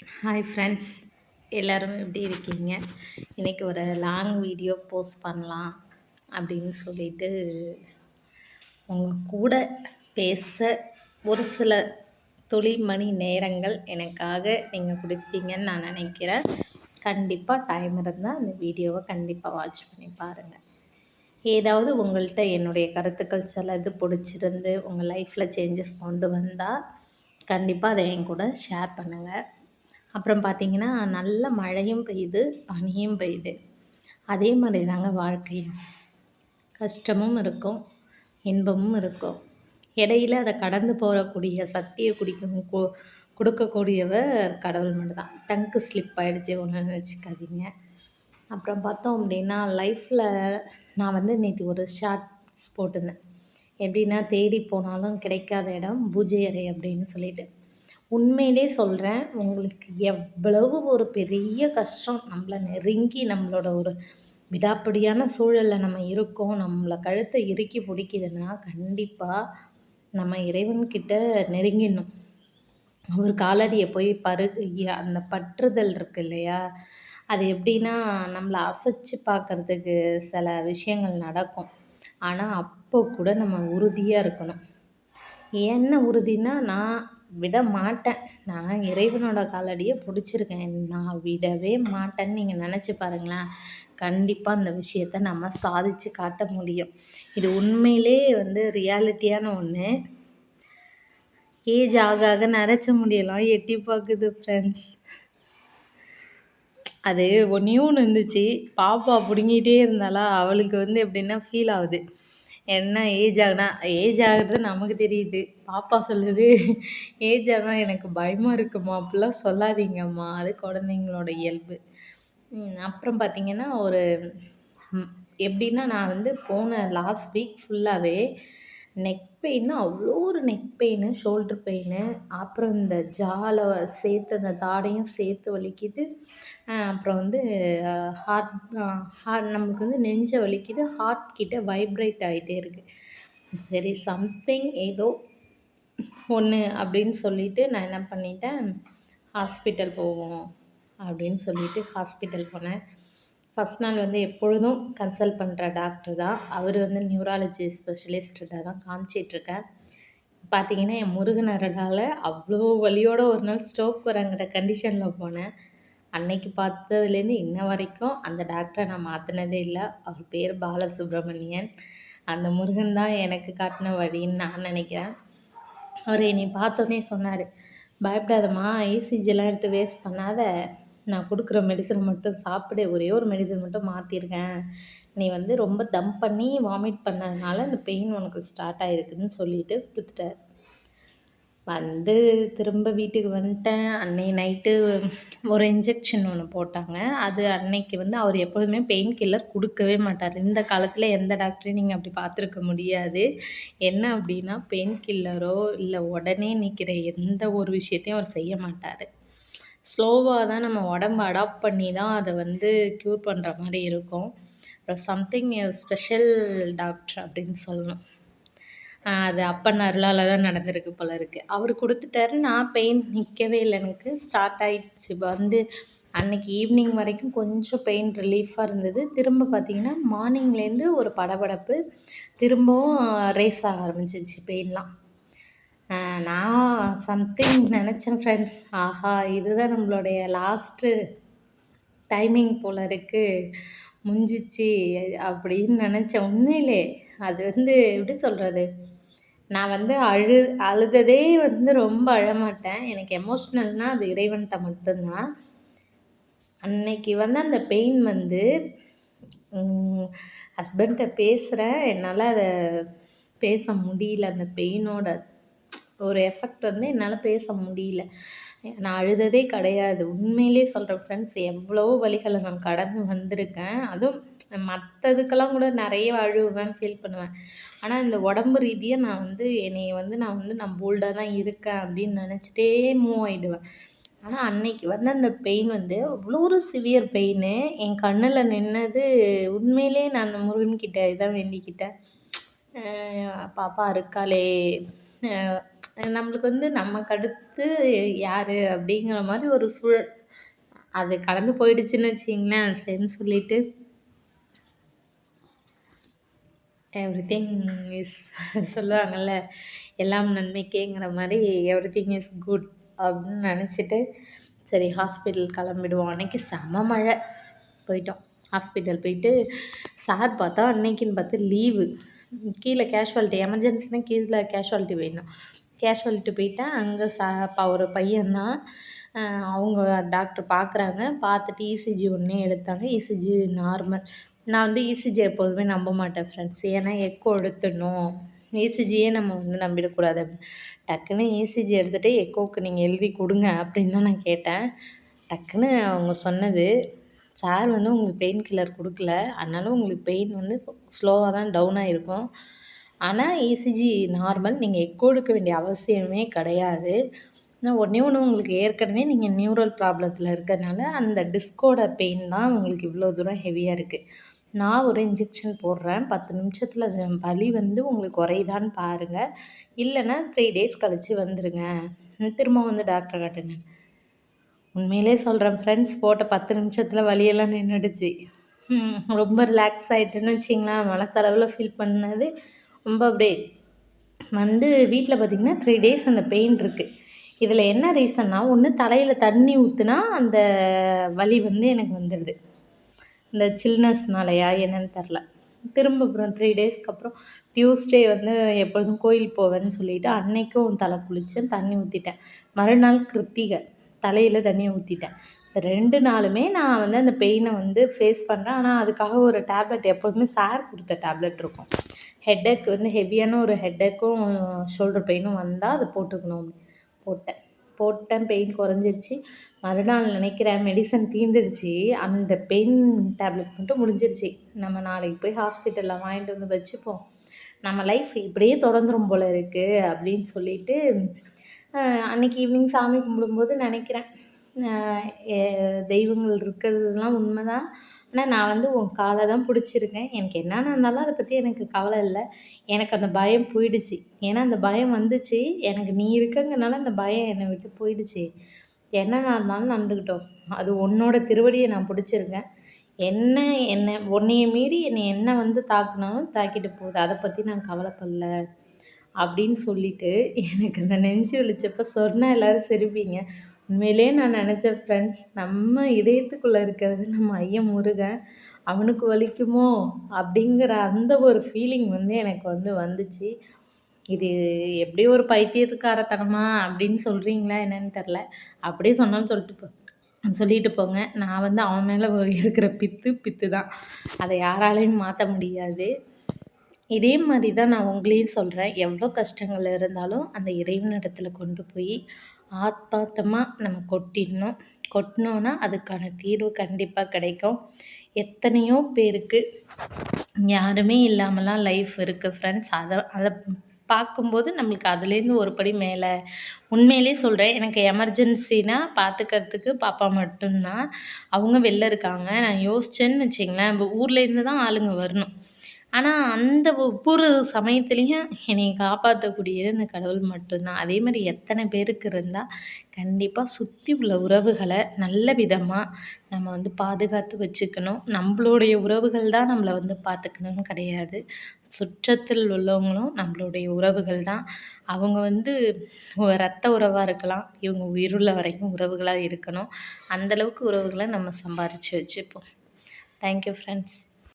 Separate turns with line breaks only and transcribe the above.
Hi friends எல்லோரும் எப்படி இருக்கீங்க? இன்றைக்கி ஒரு லாங் வீடியோ போஸ்ட் பண்ணலாம் அப்படின்னு சொல்லிட்டு உங்கள் கூட பேச ஒரு சில தொழில் மணி நேரங்கள் எனக்காக நீங்கள் கொடுப்பீங்கன்னு நான் நினைக்கிறேன். கண்டிப்பாக டைம் இருந்தால் அந்த வீடியோவை கண்டிப்பாக வாட்ச் பண்ணி பாருங்கள் ஏதாவது உங்கள்கிட்ட என்னுடைய கருத்துக்கள் சிலது பிடிச்சிருந்து உங்கள் லைஃப்பில் சேஞ்சஸ் கொண்டு வந்தால் கண்டிப்பாக அதை என் கூட ஷேர் பண்ணுங்கள் அப்புறம் பார்த்திங்கன்னா நல்ல மழையும் பெய்யுது பனியும் பெய்யுது. அதே மாதிரி தாங்க வாழ்க்கையும். கஷ்டமும் இருக்கும் இன்பமும் இருக்கும். இடையில அதை கடந்து போகக்கூடிய சக்தியை குடிக்கும் கொடுக்கக்கூடியவர் கடவுள் மட்டும்தான். டங்கு ஸ்லிப் ஆகிடுச்சி ஒன்று வச்சுக்காதீங்க. அப்புறம் பார்த்தோம் அப்படின்னா லைஃப்பில் நான் வந்து நேற்று ஒரு ஷார்ட்ஸ் போட்டிருந்தேன். எப்படின்னா தேடி போனாலும் கிடைக்காத இடம் பூஜை அறை அப்படின்னு சொல்லிட்டு. உண்மையிலே சொல்கிறேன் உங்களுக்கு எவ்வளவு ஒரு பெரிய கஷ்டம். நம்மளை நெருங்கி நம்மளோட ஒரு விடாப்படியான சூழலில் நம்ம இருக்கோம் நம்மளை கழுத்தை இறுக்கி பிடிக்குதுன்னா கண்டிப்பாக நம்ம இறைவன்கிட்ட நெருங்கிடணும். அவர் காலடியை போய் பரு அந்த பற்றுதல் இருக்கு இல்லையா? அது எப்படின்னா நம்மளை அசைச்சு பார்க்கறதுக்கு சில விஷயங்கள் நடக்கும். ஆனால் அப்போ கூட நம்ம உறுதியாக இருக்கணும். என்ன உறுதினா நான் விட மாட்டேன் நான் இறைவனோட காலடியை பிடிச்சிருக்கேன். நான் விடவே மாட்டேன்னு நீங்கள் நினச்சி பாருங்களேன். கண்டிப்பாக அந்த விஷயத்த நம்ம சாதித்து காட்ட முடியும். இது உண்மையிலே வந்து ரியாலிட்டியான ஒன்று ஏஜ் ஆக ஆக நினச்ச முடியலாம் எட்டி பார்க்குது ஃப்ரெண்ட்ஸ் அது ஒன்றையும் ஒன்று இருந்துச்சு. பாப்பா பிடுங்கிட்டே இருந்தாலா அவளுக்கு வந்து எப்படின்னா ஃபீல் ஆகுது. என்ன ஏஜ் ஆகுனா ஏஜ் ஆகுறது நமக்கு தெரியுது. பாப்பா சொல்லுது ஏஜ் ஆனால் எனக்கு பயமாக இருக்குமா? அப்படிலாம் சொல்லாதீங்கம்மா. அது குழந்தைங்களோட இயல்பு. அப்புறம் பார்த்திங்கன்னா ஒரு எப்படின்னா நான் வந்து போன லாஸ்ட் வீக் ஃபுல்லாகவே நெக் பெயின்னு அவ்வளோ ஒரு நெக் பெயின் ஷோல்ட்ரு பெயின்னு அப்புறம் இந்த ஜாலை சேர்த்து அந்த தாடையும் சேர்த்து வலிக்குது. அப்புறம் வந்து ஹார்ட் ஹார்ட் நம்மளுக்கு வந்து நெஞ்சை வலிக்குது ஹார்ட் கிட்ட வைப்ரேட் ஆகிட்டே இருக்குது சரி சம்திங் ஏதோ ஒன்று அப்படின்னு சொல்லிட்டு நான் என்ன பண்ணிட்டேன் ஹாஸ்பிட்டல் போவோம் அப்படின்னு சொல்லிட்டு ஹாஸ்பிட்டல் போனேன். ஃபஸ்ட் நாள் வந்து எப்பொழுதும் கன்சல்ட் பண்ணுற டாக்டர் தான். அவர் வந்து நியூராலஜி ஸ்பெஷலிஸ்ட்டை தான் காமிச்சிட்ருக்கேன் பார்த்தீங்கன்னா என் முருகனரனால் அவ்வளோ வழியோட ஒரு நாள் ஸ்ட்ரோக் வரங்கிற கண்டிஷனில் போனேன். அன்னைக்கு பார்த்ததுலேருந்து இன்ன வரைக்கும் அந்த டாக்டரை நான் மாற்றினதே இல்லை. அவர் பேர் பாலசுப்ரமணியன். அந்த முருகன் தான் எனக்கு காட்டின வழின்னு நான் நினைக்கிறேன். அவர் என்னை பார்த்தோன்னே சொன்னார் பயப்படாதம்மா இசிஜிலாம் எடுத்து வேஸ்ட் பண்ணாத. நான் கொடுக்குற மெடிசன் மட்டும் சாப்பிடு ஒரே ஒரு மெடிசன் மட்டும் மாற்றிருக்கேன் நீ வந்து ரொம்ப தம் பண்ணி வாமிட் பண்ணதுனால இந்த பெயின் உனக்கு ஸ்டார்ட் ஆகிருக்குன்னு சொல்லிட்டு கொடுத்துட்டார். வந்து திரும்ப வீட்டுக்கு வந்துட்டேன். அன்னைக்கு நைட்டு ஒரு இன்ஜெக்ஷன் ஒன்று போட்டாங்க. அது அன்னைக்கு வந்து அவர் எப்போதுமே பெயின் கில்லர் கொடுக்கவே மாட்டார். இந்த காலத்தில் எந்த டாக்டரையும் நீங்கள் அப்படி பார்த்துருக்க முடியாது. என்ன அப்படின்னா பெயின் கில்லரோ இல்லை உடனே நிற்கிற எந்த ஒரு விஷயத்தையும் அவர் செய்ய மாட்டார். ஸ்லோவாக தான் நம்ம உடம்ப அடாப்ட் பண்ணி தான் அதை வந்து க்யூர் பண்ணுற மாதிரி இருக்கும். அப்புறம் சம்திங் ஸ்பெஷல் டாக்டர் அப்படின்னு சொல்லணும். அது அப்பன் அருளால் தான் நடந்திருக்கு போல இருக்குது அவர் கொடுத்துட்டாரு நான் பெயின் நிற்கவே இல்லை எனக்கு. ஸ்டார்ட் ஆகிடுச்சு வந்து அன்னைக்கு ஈவினிங் வரைக்கும் கொஞ்சம் பெயின் ரிலீஃபாக இருந்தது. திரும்ப பார்த்திங்கன்னா மார்னிங்லேருந்து ஒரு படபடப்பு. திரும்பவும் ரேஸ் ஆக ஆரம்பிச்சிருச்சு பெயின்லாம் நான் சம்திங் நினச்சேன் ஃப்ரெண்ட்ஸ் ஆஹா இதுதான் நம்மளுடைய லாஸ்ட்டு டைமிங் போல் இருக்குது முடிஞ்சிச்சு அப்படின்னு நினச்சேன். உண்மையிலே அது வந்து எப்படி சொல்கிறது நான் வந்து அழு அழுததே வந்து ரொம்ப அழமாட்டேன். எனக்கு எமோஷ்னல்னால் அது இறைவன்கிட்ட மட்டும்தான். அன்னைக்கு வந்து அந்த பெயின் வந்து ஹஸ்பண்ட்ட பேசுகிறேன் என்னால் அதை பேச முடியல அந்த பெயினோட ஒரு எஃபெக்ட் வந்து என்னால் பேச முடியல. நான் அழுததே கிடையாது. உண்மையிலே சொல்கிறேன் ஃப்ரெண்ட்ஸ் எவ்வளோ வழிகளை நான் கடந்து வந்திருக்கேன். அதுவும் மற்றதுக்கெல்லாம் கூட நிறைய அழுவேன் ஃபீல் பண்ணுவேன். ஆனால் இந்த உடம்பு ரீதியாக நான் வந்து என்னை வந்து நான் வந்து நான் போல்டாக தான் இருக்கேன் அப்படின்னு நினச்சிட்டே மூவ் ஆகிடுவேன் ஆனால் அன்னைக்கு வந்து அந்த பெயின் வந்து அவ்வளோ ஒரு சிவியர் பெயின் என் கண்ணில் நின்னது உண்மையிலே நான் அந்த முருகன்கிட்ட இதான் வேண்டிக்கிட்டேன். பாப்பா இருக்காளே. நம்மளுக்கு வந்து நமக்கு அடுத்து யார் அப்படிங்கிற மாதிரி ஒரு சூழல். அது கடந்து போயிடுச்சுன்னு வச்சிங்களேன் சரின்னு சொல்லிட்டு. எவ்ரி திங் இஸ் சொல்லுவாங்கள்ல எல்லாம் நன்மைக்கேங்கிற மாதிரி எவ்ரி திங் இஸ் குட் அப்படின்னு நினச்சிட்டு சரி ஹாஸ்பிட்டல் கிளம்பிடுவோம். அன்றைக்கி செம மழை. போயிட்டோம். ஹாஸ்பிட்டல் போயிட்டு சார் பார்த்தா அன்னைக்குன்னு பார்த்து லீவு கீழே கேஷுவாலிட்டி எமர்ஜென்சினா கீழே கேஷுவாலிட்டி வேணும். கேஷுவாலிட்டி போயிட்டேன். அங்கே சா ஒரு பையன்தான். அவங்க டாக்டர் பார்க்குறாங்க பார்த்துட்டு இசிஜி ஒன்றே எடுத்தாங்க. இசிஜி நார்மல் நான் வந்து இசிஜி எப்போதுமே நம்ப மாட்டேன் ஃப்ரெண்ட்ஸ் ஏன்னா எக்கோ எடுத்துடணும். இசிஜியே நம்ம வந்து நம்பிடக்கூடாது. டக்குன்னு இசிஜி எடுத்துகிட்டு எக்கோவுக்கு நீங்கள் எழுதி கொடுங்க அப்படின்னு தான் நான் கேட்டேன். டக்குன்னு அவங்க சொன்னது சார் வந்து உங்களுக்கு பெயின் கில்லர் கொடுக்கல. அதனால உங்களுக்கு பெயின் வந்து ஸ்லோவாக தான் டவுன் ஆகிருக்கும் ஆனால் இசிஜி நார்மல் நீங்கள் எக்கோ எடுக்க வேண்டிய அவசியமே கிடையாது. ஆனால் ஒன்றே ஒன்று உங்களுக்கு ஏற்கனவே நீங்கள் நியூரல் ப்ராப்ளத்தில் இருக்கிறதுனால அந்த டிஸ்கோட பெயின் தான் உங்களுக்கு இவ்வளோ தூரம் ஹெவியாக இருக்குது நான் ஒரு இன்ஜெக்ஷன் போடுறேன். பத்து நிமிஷத்தில் அது வலி வந்து உங்களுக்கு குறையுதான்னு பாருங்கள் இல்லைன்னா த்ரீ டேஸ் கழித்து வந்துடுங்க திரும்ப வந்து டாக்டரை காட்டுங்க. உண்மையிலே சொல்கிறேன் ஃப்ரெண்ட்ஸ் போட்ட பத்து நிமிஷத்தில் வலியெல்லாம் நின்றுடுச்சு ரொம்ப ரிலாக்ஸ் ஆகிட்டுன்னு வச்சிங்களேன். மனசளவில் ஃபீல் பண்ணது ரொம்ப அப்படியே வந்து வீட்டில் பார்த்திங்கன்னா த்ரீ டேஸ் அந்த பெயின் இருக்குது இதில் என்ன ரீசன்னா ஒன்று தலையில் தண்ணி ஊற்றுனா அந்த வலி வந்து எனக்கு வந்துடுது. இந்த சில்னஸ்னாலையா என்னன்னு தெரில திரும்ப அப்புறம் த்ரீ டேஸ்க்கு அப்புறம் டியூஸ்டே வந்து எப்பொழுதும் கோயில் போவேன்னு சொல்லிவிட்டு அன்னைக்கும் தலை குளித்தேன் தண்ணி ஊற்றிட்டேன் மறுநாள் கிருத்திகை தலையில் தண்ணியை ஊற்றிட்டேன் ரெண்டு நாளுமே நான் வந்து அந்த பெயினை வந்து ஃபேஸ் பண்ணுறேன் ஆனால் அதுக்காக ஒரு டேப்லெட் எப்போதுமே சார் கொடுத்த டேப்லெட் இருக்கும். ஹெட்டேக் வந்து ஹெவியான ஒரு ஹெட்டேக்கும் ஷோல்டர் பெயினும் வந்தால் அது போட்டுக்கணும் போட்டேன். போட்டேன் பெயின் குறைஞ்சிருச்சு. மறுநாள் நினைக்கிறேன் மெடிசன் தீர்ந்துடுச்சு அந்த பெயின் டேப்லெட் மட்டும் முடிஞ்சிருச்சு. நம்ம நாளைக்கு போய் ஹாஸ்பிட்டலில் வாங்கிட்டு வந்து வச்சுப்போம். நம்ம லைஃப் இப்படியே தொடர்ந்துரும் போல் இருக்குது அப்படின்னு சொல்லிட்டு அன்றைக்கி ஈவினிங் சாமி கும்பிடும்போது நினைக்கிறேன். தெய்வங்கள் இருக்கிறதுலாம் உண்மை தான் ஆனால் நான் வந்து உன் காலை தான் பிடிச்சிருக்கேன். எனக்கு என்னென்ன இருந்தாலும் அதை பற்றி எனக்கு கவலை இல்லை. எனக்கு அந்த பயம் போயிடுச்சு. ஏன்னா அந்த பயம் வந்துச்சு. எனக்கு நீ இருக்கங்கிறனால அந்த பயம் என்னை விட்டு போயிடுச்சு. என்னென்ன இருந்தாலும் நடந்துக்கிட்டோம். அது உன்னோட திருவடியை நான் பிடிச்சிருக்கேன். என்ன என்ன உன்னைய மீறி என்னை என்ன வந்து தாக்குனாலும் தாக்கிட்டு போகுது. அதை பற்றி நான் கவலைப்படல அப்படின்னு சொல்லிட்டு எனக்கு அந்த நெஞ்சு வலிச்சப்போ சொன்னால் எல்லோரும் சிரிப்பீங்க. உண்மையிலே நான் நினச்சேன் ஃப்ரெண்ட்ஸ் நம்ம இதயத்துக்குள்ளே இருக்கிறது நம்ம ஐயன் முருகன் அவனுக்கு வலிக்குமோ அப்படிங்கிற அந்த ஒரு ஃபீலிங் வந்து எனக்கு வந்து வந்துச்சு. இது எப்படி ஒரு பைத்தியத்துக்காரத்தனமா அப்படின்னு சொல்கிறீங்களா என்னன்னு தெரில அப்படியே சொன்னாலும் சொல்லிட்டு போ சொல்லிட்டு போங்க. நான் வந்து அவன் மேலே இருக்கிற பித்து பித்து தான் அதை யாராலையும் மாற்ற முடியாது. இதே மாதிரி தான் நான் உங்களையும் சொல்கிறேன் எவ்வளோ கஷ்டங்கள் இருந்தாலும் அந்த இறைவனிடத்தில் கொண்டு போய் ஆத்மார்த்தமாக நம்ம கொட்டிடணும். கொட்டினோன்னா அதுக்கான தீர்வு கண்டிப்பாக கிடைக்கும். எத்தனையோ பேருக்கு யாருமே இல்லாமலாம் லைஃப் இருக்குது ஃப்ரெண்ட்ஸ் அதை அதை பார்க்கும்போது நம்மளுக்கு அதுலேருந்து ஒரு படி மேலே. உண்மையிலே சொல்கிறேன் எனக்கு எமர்ஜென்சினா பார்த்துக்கிறதுக்கு பாப்பா மட்டும்தான். அவங்க வெளில இருக்காங்க. நான் யோசிச்சேன்னு வச்சிங்களேன் இப்போ ஊர்லேருந்து தான் ஆளுங்க வரணும். ஆனால் அந்த ஒவ்வொரு சமயத்துலேயும் என்னை காப்பாற்றக்கூடியது அந்த கடவுள் மட்டும்தான். அதே மாதிரி எத்தனை பேருக்கு இருந்தால் கண்டிப்பாக சுற்றி உள்ள உறவுகளை நல்ல விதமாக நம்ம வந்து பாதுகாத்து வச்சுக்கணும். நம்மளுடைய உறவுகள் தான் நம்மளை வந்து பார்த்துக்கணும்னு கிடையாது. சுற்றத்தில் உள்ளவங்களும் நம்மளுடைய உறவுகள் தான். அவங்க வந்து ரத்த உறவாக இருக்கலாம். இவங்க உயிருள்ள வரைக்கும் உறவுகளாக இருக்கணும். அந்தளவுக்கு உறவுகளை நம்ம சம்பாரித்து வச்சுப்போம். Thank you friends